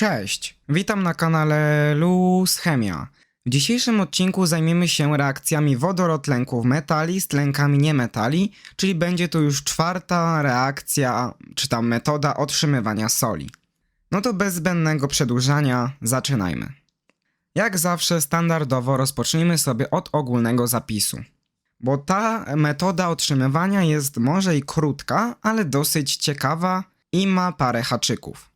Cześć, witam na kanale Luz Chemia. W dzisiejszym odcinku zajmiemy się reakcjami wodorotlenków metali z tlenkami niemetali, czyli będzie to już czwarta reakcja, czy tam metoda otrzymywania soli. No to bez zbędnego przedłużania zaczynajmy. Jak zawsze standardowo rozpocznijmy sobie od ogólnego zapisu. Bo ta metoda otrzymywania jest może i krótka, ale dosyć ciekawa i ma parę haczyków.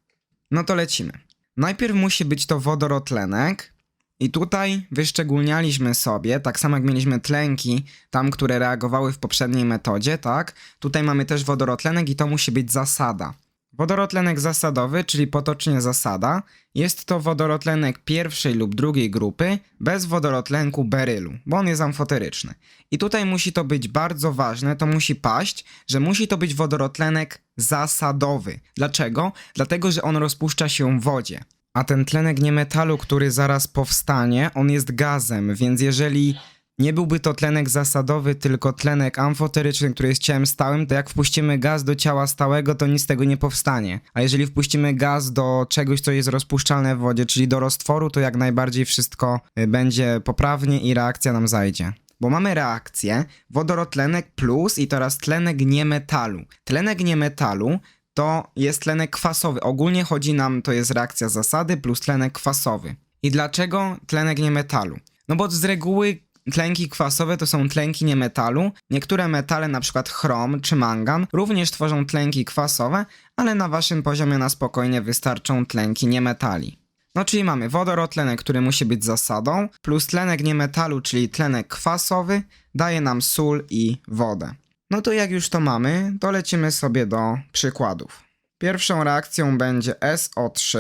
No to lecimy. Najpierw musi być to wodorotlenek. I tutaj wyszczególnialiśmy sobie, tak samo jak mieliśmy tlenki, tam, które reagowały w poprzedniej metodzie, tak? Tutaj mamy też wodorotlenek i to musi być zasada. Wodorotlenek zasadowy, czyli potocznie zasada, jest to wodorotlenek pierwszej lub drugiej grupy bez wodorotlenku berylu, bo on jest amfoteryczny. I tutaj musi to być bardzo ważne, to musi paść, że musi to być wodorotlenek zasadowy. Dlaczego? Dlatego, że on rozpuszcza się w wodzie. A ten tlenek niemetalu, który zaraz powstanie, on jest gazem, więc jeżeli nie byłby to tlenek zasadowy, tylko tlenek amfoteryczny, który jest ciałem stałym, to jak wpuścimy gaz do ciała stałego, to nic z tego nie powstanie. A jeżeli wpuścimy gaz do czegoś, co jest rozpuszczalne w wodzie, czyli do roztworu, to jak najbardziej wszystko y, będzie poprawnie i reakcja nam zajdzie. Bo mamy reakcję wodorotlenek plus i teraz tlenek niemetalu. Tlenek niemetalu to jest tlenek kwasowy. Ogólnie chodzi nam, to jest reakcja zasady plus tlenek kwasowy. I dlaczego tlenek niemetalu? No bo z reguły tlenki kwasowe to są tlenki niemetalu. Niektóre metale, przykład chrom czy mangan, również tworzą tlenki kwasowe, ale na waszym poziomie na spokojnie wystarczą tlenki niemetali. No czyli mamy wodorotlenek, który musi być zasadą, plus tlenek niemetalu, czyli tlenek kwasowy, daje nam sól i wodę. No to jak już to mamy, to lecimy sobie do przykładów. Pierwszą reakcją będzie SO3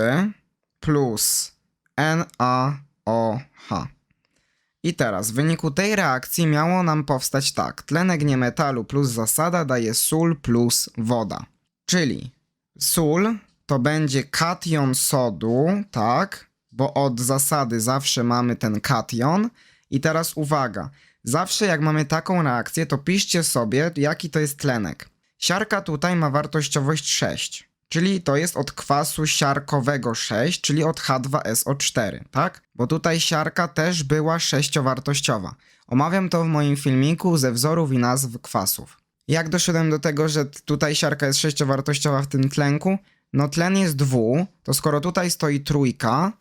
plus NaOH. I teraz w wyniku tej reakcji miało nam powstać tak: tlenek niemetalu plus zasada daje sól plus woda. Czyli sól to będzie kation sodu, tak? Bo od zasady zawsze mamy ten kation. I teraz uwaga, zawsze jak mamy taką reakcję, to piszcie sobie, jaki to jest tlenek. Siarka tutaj ma wartościowość 6, czyli to jest od kwasu siarkowego 6, czyli od H2SO4, tak? Bo tutaj siarka też była sześciowartościowa. Omawiam to w moim filmiku ze wzorów i nazw kwasów. Jak doszedłem do tego, że tutaj siarka jest sześciowartościowa w tym tlenku? No tlen jest dwu, to skoro tutaj stoi trójka,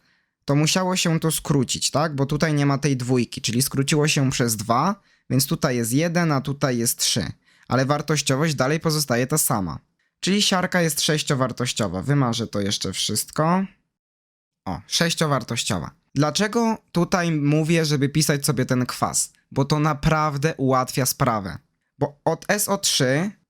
to musiało się to skrócić, tak? Bo tutaj nie ma tej dwójki, czyli skróciło się przez 2, więc tutaj jest 1, a tutaj jest 3. Ale wartościowość dalej pozostaje ta sama. Czyli siarka jest sześciowartościowa. Wymarzę to jeszcze wszystko. O, sześciowartościowa. Dlaczego tutaj mówię, żeby pisać sobie ten kwas? Bo to naprawdę ułatwia sprawę. Bo od SO3,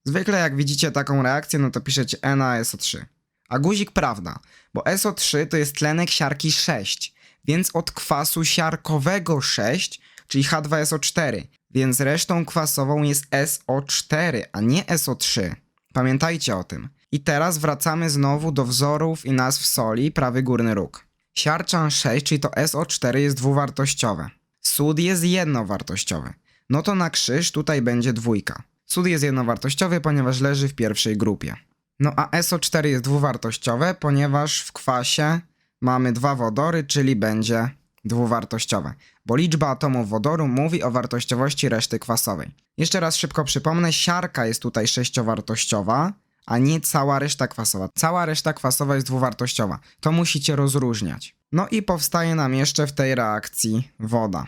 zwykle jak widzicie taką reakcję, no to piszecie NaSO3. A guzik prawda, bo SO3 to jest tlenek siarki 6, więc od kwasu siarkowego 6, czyli H2SO4, więc resztą kwasową jest SO4, a nie SO3. Pamiętajcie o tym. I teraz wracamy znowu do wzorów i nazw soli, prawy górny róg. Siarczan 6, czyli to SO4 jest dwuwartościowe. Sód jest jednowartościowy. No to na krzyż tutaj będzie dwójka. Sód jest jednowartościowy, ponieważ leży w pierwszej grupie. No a SO4 jest dwuwartościowe, ponieważ w kwasie mamy dwa wodory, czyli będzie dwuwartościowe. Bo liczba atomów wodoru mówi o wartościowości reszty kwasowej. Jeszcze raz szybko przypomnę, siarka jest tutaj sześciowartościowa, a nie cała reszta kwasowa. Cała reszta kwasowa jest dwuwartościowa. To musicie rozróżniać. No i powstaje nam jeszcze w tej reakcji woda.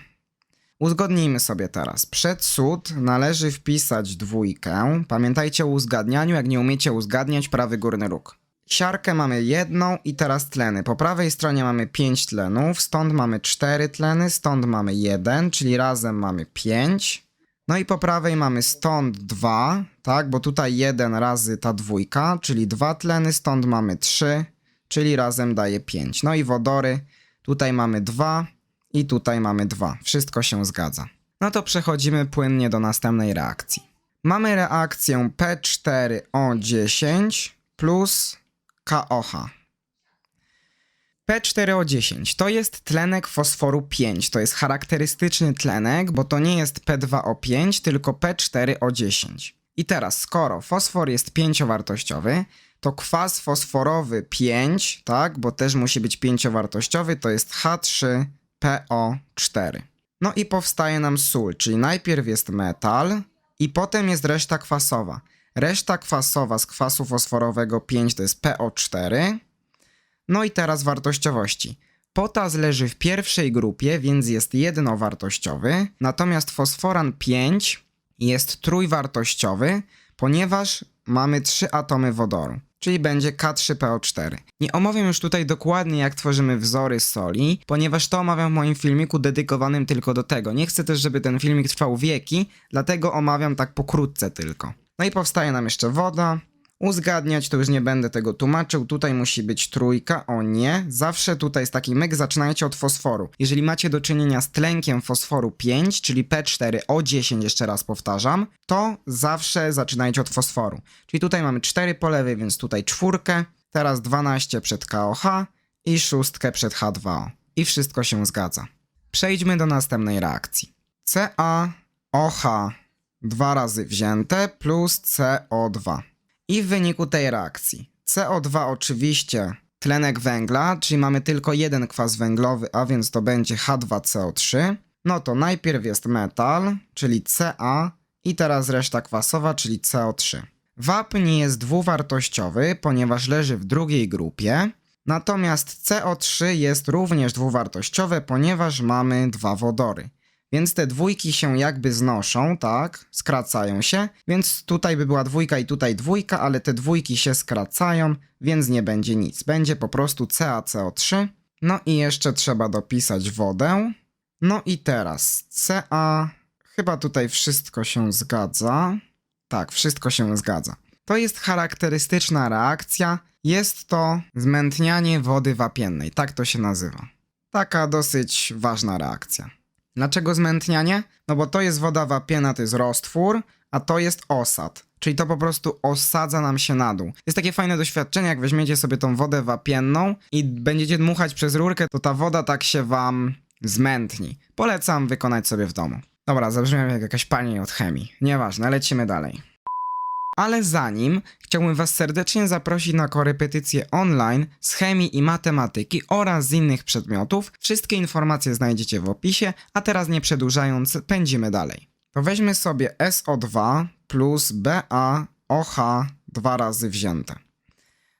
Uzgodnijmy sobie teraz. Przed sód należy wpisać dwójkę. Pamiętajcie o uzgadnianiu, jak nie umiecie uzgadniać, prawy górny róg. Siarkę mamy jedną i teraz tleny. Po prawej stronie mamy 5 tlenów, stąd mamy 4 tleny, stąd mamy 1, czyli razem mamy 5. No i po prawej mamy stąd 2, tak, bo tutaj 1 razy ta dwójka, czyli 2 tleny, stąd mamy 3, czyli razem daje 5. No i wodory, tutaj mamy 2 i tutaj mamy 2. Wszystko się zgadza. No to przechodzimy płynnie do następnej reakcji. Mamy reakcję P4O10 plus KOH. P4O10 to jest tlenek fosforu 5. To jest charakterystyczny tlenek, bo to nie jest P2O5, tylko P4O10. I teraz, skoro fosfor jest pięciowartościowy, to kwas fosforowy 5, tak, bo też musi być pięciowartościowy, to jest H3PO4. No i powstaje nam sól, czyli najpierw jest metal i potem jest reszta kwasowa. Reszta kwasowa z kwasu fosforowego 5 to jest PO4. No i teraz wartościowości. Potas leży w pierwszej grupie, więc jest jednowartościowy, natomiast fosforan 5 jest trójwartościowy, ponieważ mamy trzy atomy wodoru, czyli będzie K3PO4. Nie omawiam już tutaj dokładnie, jak tworzymy wzory soli, ponieważ to omawiam w moim filmiku dedykowanym tylko do tego. Nie chcę też, żeby ten filmik trwał wieki, dlatego omawiam tak pokrótce tylko. No i powstaje nam jeszcze woda. Uzgadniać to już nie będę tego tłumaczył. Tutaj musi być trójka. O nie, zawsze tutaj jest taki myk. Zaczynajcie od fosforu. Jeżeli macie do czynienia z tlenkiem fosforu 5, czyli P4O10, jeszcze raz powtarzam, to zawsze zaczynajcie od fosforu. Czyli tutaj mamy 4 po lewej, więc tutaj czwórkę. Teraz 12 przed KOH i szóstkę przed H2O. I wszystko się zgadza. Przejdźmy do następnej reakcji. CaOH dwa razy wzięte plus CO2. I w wyniku tej reakcji CO2 oczywiście tlenek węgla, czyli mamy tylko jeden kwas węglowy, a więc to będzie H2CO3. No to najpierw jest metal, czyli Ca i teraz reszta kwasowa, czyli CO3. Wapń jest dwuwartościowy, ponieważ leży w drugiej grupie. Natomiast CO3 jest również dwuwartościowe, ponieważ mamy dwa wodory. Więc te dwójki się jakby znoszą, tak? Skracają się. Więc tutaj by była dwójka i tutaj dwójka, ale te dwójki się skracają, więc nie będzie nic. Będzie po prostu CaCO3. No i jeszcze trzeba dopisać wodę. No i teraz Ca. Chyba tutaj wszystko się zgadza. Tak, wszystko się zgadza. To jest charakterystyczna reakcja. Jest to zmętnianie wody wapiennej. Tak to się nazywa. Taka dosyć ważna reakcja. Dlaczego zmętnianie? No bo to jest woda wapienna, to jest roztwór, a to jest osad. Czyli to po prostu osadza nam się na dół. Jest takie fajne doświadczenie, jak weźmiecie sobie tą wodę wapienną i będziecie dmuchać przez rurkę, to ta woda tak się wam zmętni. Polecam wykonać sobie w domu. Dobra, zabrzmiałem jak jakaś pani od chemii. Nieważne, lecimy dalej. Ale zanim, chciałbym Was serdecznie zaprosić na korepetycje online z chemii i matematyki oraz z innych przedmiotów. Wszystkie informacje znajdziecie w opisie, a teraz nie przedłużając, pędzimy dalej. To weźmy sobie SO2 plus BaOH dwa razy wzięte.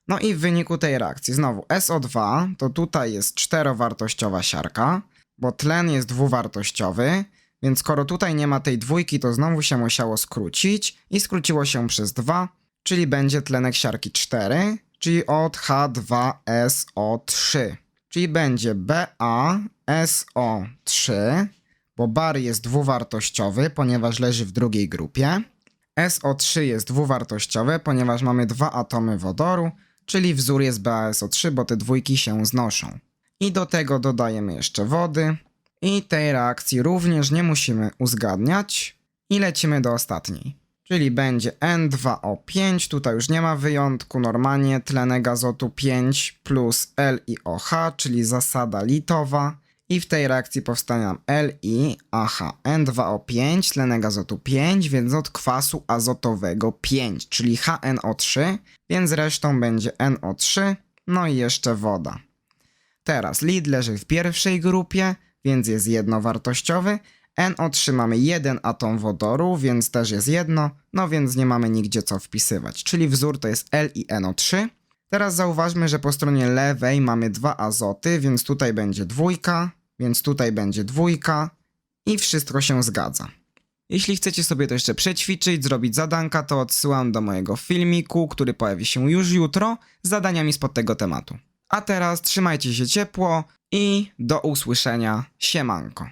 No i w wyniku tej reakcji, znowu SO2 to tutaj jest czterowartościowa siarka, bo tlen jest dwuwartościowy, więc skoro tutaj nie ma tej dwójki, to znowu się musiało skrócić i skróciło się przez 2, czyli będzie tlenek siarki 4, czyli od H2SO3. Czyli będzie BaSO3, bo bar jest dwuwartościowy, ponieważ leży w drugiej grupie. SO3 jest dwuwartościowe, ponieważ mamy dwa atomy wodoru, czyli wzór jest BaSO3, bo te dwójki się znoszą. I do tego dodajemy jeszcze wody. I tej reakcji również nie musimy uzgadniać. I lecimy do ostatniej. Czyli będzie N2O5, tutaj już nie ma wyjątku, normalnie tlenek azotu 5 plus LiOH, czyli zasada litowa. I w tej reakcji powstanie nam LiAH, N2O5, tlenek azotu 5, więc od kwasu azotowego 5, czyli HNO3, więc resztą będzie NO3, no i jeszcze woda. Teraz lid leży w pierwszej grupie, więc jest jednowartościowy. NO3 mamy jeden atom wodoru, więc też jest jedno, no więc nie mamy nigdzie co wpisywać, czyli wzór to jest LiNO3. Teraz zauważmy, że po stronie lewej mamy dwa azoty, więc tutaj będzie dwójka, więc tutaj będzie dwójka i wszystko się zgadza. Jeśli chcecie sobie to jeszcze przećwiczyć, zrobić zadanka, to odsyłam do mojego filmiku, który pojawi się już jutro z zadaniami spod tego tematu. A teraz trzymajcie się ciepło i do usłyszenia. Siemanko.